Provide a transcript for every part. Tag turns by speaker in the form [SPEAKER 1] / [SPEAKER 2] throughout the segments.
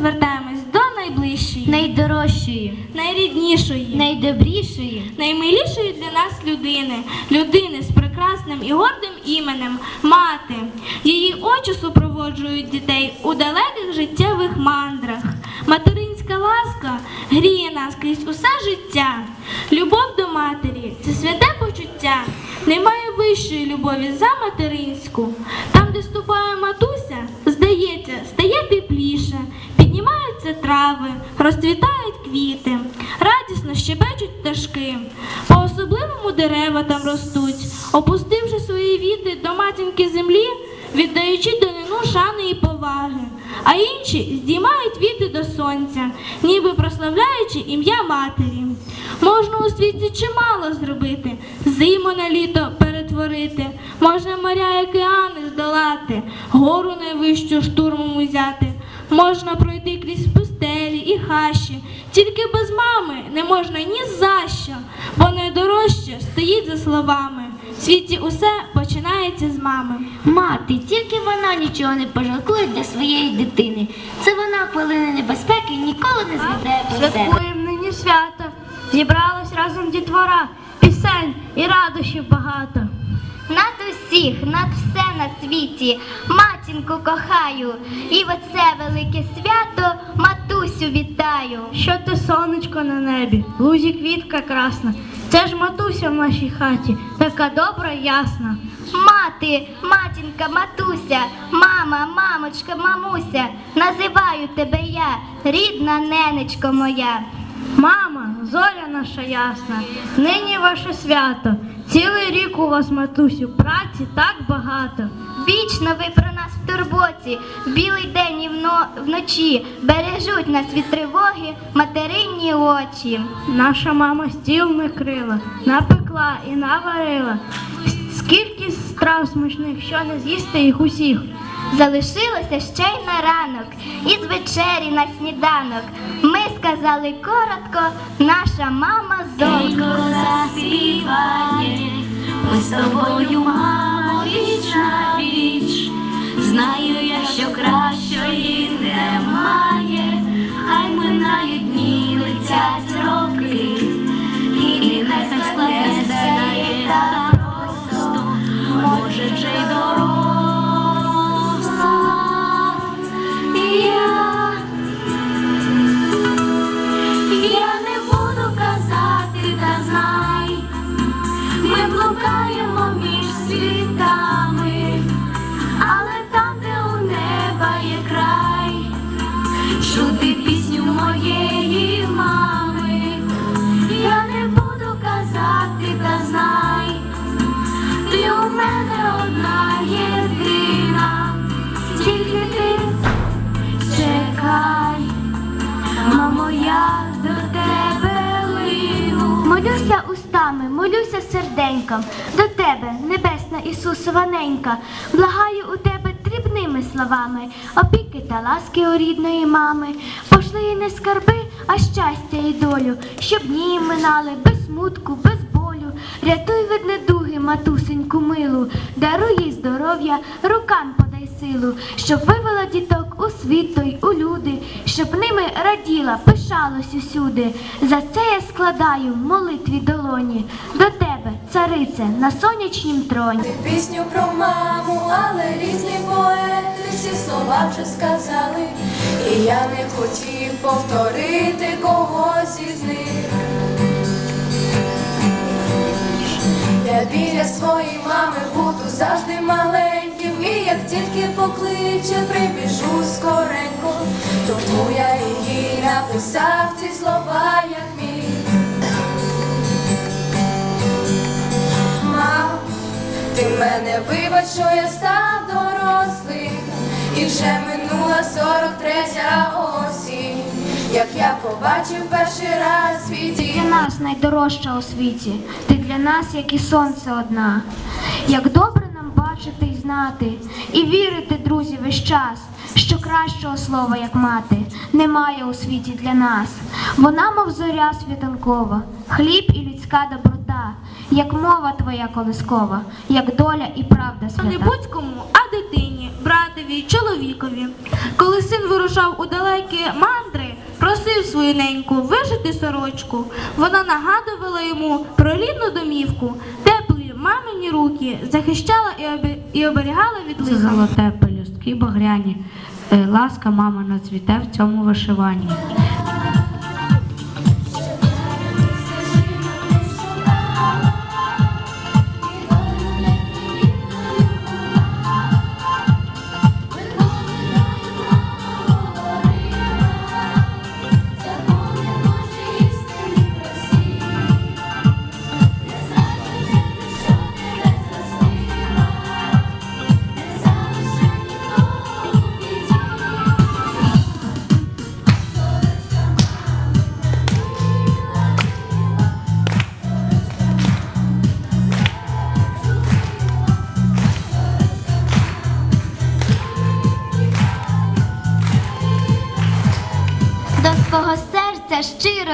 [SPEAKER 1] звертаємось до найближчої,
[SPEAKER 2] найдорожчої,
[SPEAKER 1] найріднішої,
[SPEAKER 2] найдобрішої.
[SPEAKER 1] наймилішої для нас людини, людини з прекрасним і гордим іменем мати. Її очі супроводжують дітей у далеких життєвих мандрах. Материнська ласка гріє нас крізь усе життя. Любов до матері це святе почуття. Немає вищої любові за материнську. Там, де ступає матуся, здається, розцвітають квіти, радісно щебечуть пташки. По-особливому дерева там ростуть, опустивши свої віти до матінки землі, віддаючи данину шани і поваги. А інші здіймають віти до сонця, ніби прославляючи ім'я матері. Можна у світі чимало зробити, зиму на літо перетворити, можна моря і океани здолати, гору найвищу штурмом узяти. Можна пройти крізь і хащі, тільки без мами не можна ні за що, бо найдорожче стоїть за словами. В світі усе починається з мами.
[SPEAKER 2] Мати, тільки вона нічого не пожалкує для своєї дитини. Це вона хвилини небезпеки ніколи не згадає про себе.
[SPEAKER 3] Святкуємо нині свято, зібралась разом дітвора, пісень і радощів багато.
[SPEAKER 4] Над усіх, над все на світі, матінку кохаю, і в оце велике свято матусю вітаю.
[SPEAKER 3] Що ти сонечко на небі, лузі квітка красна. Це ж матуся в нашій хаті, така добра ясна.
[SPEAKER 4] Мати, матінка, матуся, мама, мамочка, мамуся, називаю тебе я, рідна ненечко моя.
[SPEAKER 3] Мама, зоря наша ясна, нині ваше свято. Цілий рік у вас, матусю, праці так багато.
[SPEAKER 4] Вічно ви про нас в турботі, в білий день і вно- вночі бережуть нас від тривоги материнні очі.
[SPEAKER 3] Наша мама стіл накрила, напекла і наварила. Скільки страв смачних, що не з'їсти їх усіх.
[SPEAKER 4] Залишилося ще й на ранок, і з вечері на сніданок. Ми сказали коротко, наша мама золко.
[SPEAKER 5] заспіває, ми з тобою, мамо, віч у мене одна єдина, тільки ти чекай. Мамо, до тебе.
[SPEAKER 4] Молюся устами, молюся серденьком, до тебе, небесна Ісусова ненька, благаю у тебе дрібними словами, опіки та ласки у рідної мами, пошли їй не скарби, а щастя і долю, щоб дні минали без смутку, без болю. Рятуй від недуги, матусеньку милу, даруй їй здоров'я, рукам подай силу, щоб вивела діток у світ той, у люди, щоб ними раділа, пишалась усюди. За це я складаю молитві долоні до тебе, царице, на сонячнім троні.
[SPEAKER 5] Пісню про маму, але різні поети всі слова вже сказали. І я не хотів повторити когось із них. Біля своєї мами буду завжди маленьким, і як тільки покличе, прибіжу скоренько. Тому я їй написав ці слова, як міг. Мам, ти мене вибач, що я став дорослим, і вже минула 43-я осінь, як я побачив перший раз свій
[SPEAKER 4] Ти для нас найдорожча у світі, ти для нас, як і сонце одна. Як добре нам бачити і знати, і вірити, друзі, весь час, що кращого слова, як мати, немає у світі для нас. Вона, мов зоря світанкова, хліб і людська доброта, як мова твоя колискова, як доля і правда
[SPEAKER 1] Не будь-кому, а дитині. братові, чоловікові. Коли син вирушав у далекі мандри, просив свою неньку вишити сорочку. Вона нагадувала йому про рідну домівку, теплі мамині руки, захищала і, обі... і оберігала від лиха.
[SPEAKER 3] золоте пелюстки багряні. Е, Ласка мама нацвіте в цьому вишиванні.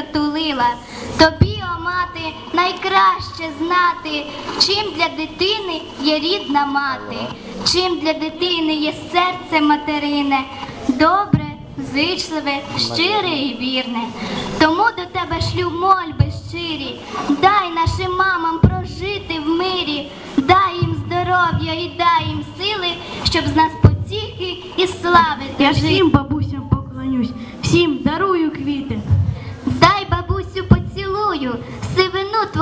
[SPEAKER 4] Серця. Тобі, о мати, найкраще знати, чим для дитини є рідна мати, чим для дитини є серце материне, добре, зичливе, щире і вірне. Тому до тебе шлю мольби щирі, дай нашим мамам прожити в мирі, дай їм здоров'я і дай їм сили, щоб з нас потіхи і слави
[SPEAKER 3] Я всім бабусям поклонюсь, всім дарую квіти.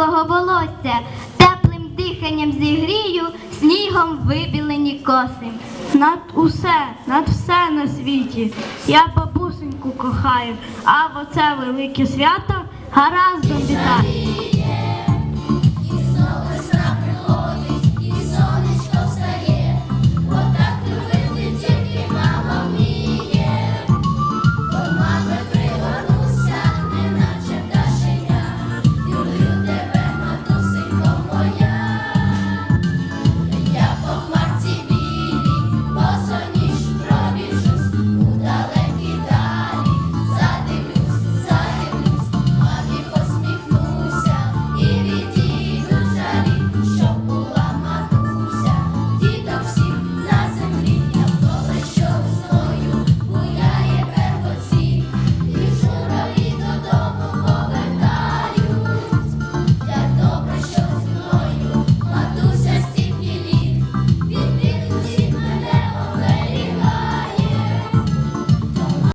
[SPEAKER 4] Твого волосся, теплим диханням зігрію, снігом вибілені коси.
[SPEAKER 3] Над усе, над все на світі. Я бабусеньку кохаю, а в оце велике свято гараздом вітаю.